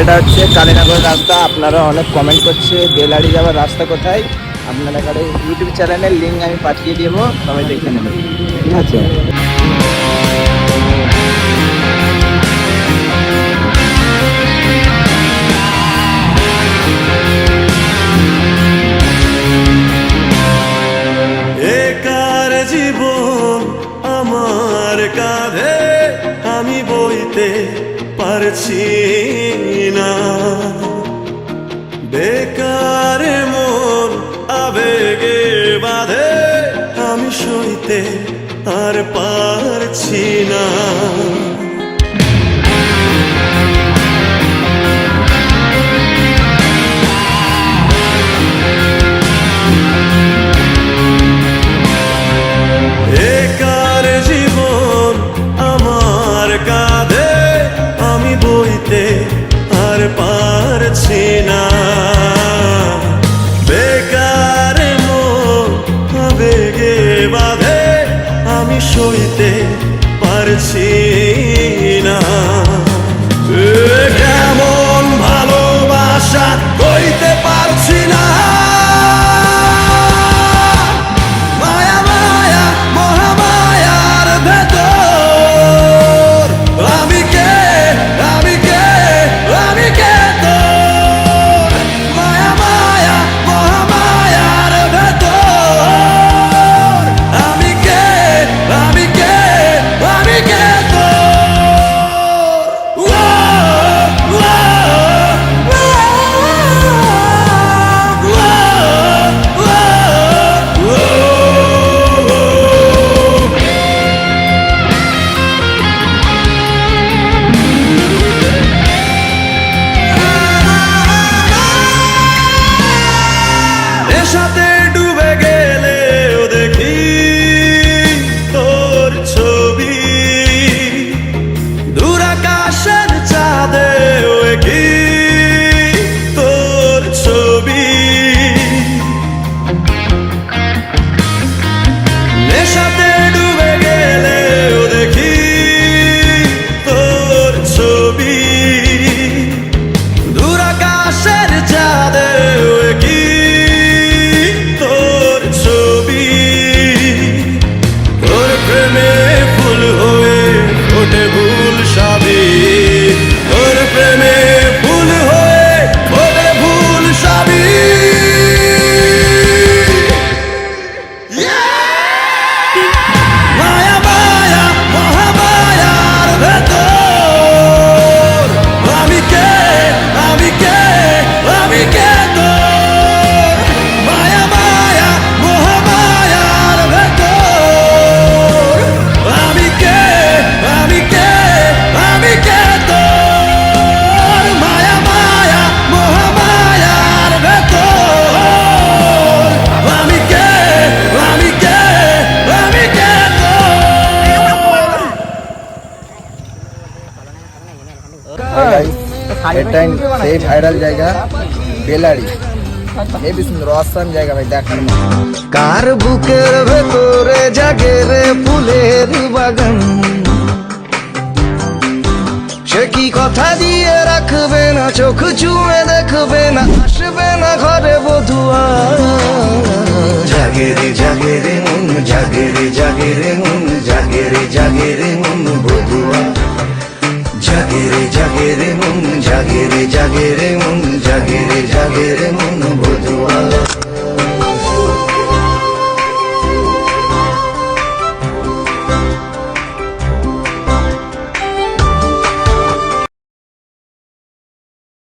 এটা হচ্ছে কালীনগর রাস্তা, আপনারা অনেক কমেন্ট করছে বেলারি যাওয়ার রাস্তা কোথায়? আপনারা এখানে ইউটিউব চ্যানেলের লিঙ্ক আমি পাঠিয়ে দেবো, সবাই দেখে নেবেন। ঠিক আছে? জীবন আমার কাঁধে, আমি বইতে পারছি না। বেকার মন আবেগে বাঁধে আমি সইতে আর পারছি না। সইতে পারছি। shot there. এটাই সেই ভাইরাল জায়গা, বেলারি। হেবি সুন্দর অসাম জায়গা, ভাই, দেখার কার বুকের ভেতরে জাগে রে ফুলের বাগান? সে কি কথা দিয়ে রাখবে না, চোখ চুমে দেখবে না, আসবে না ঘরে বধুয়া? জাগে রে জাগে রে মন, জাগে রে জাগে রে জাগে রে জাগে রে জাগে রে জাগে রে মন জাগে রে জাগে রে মন জাগে রে জাগে রে মন।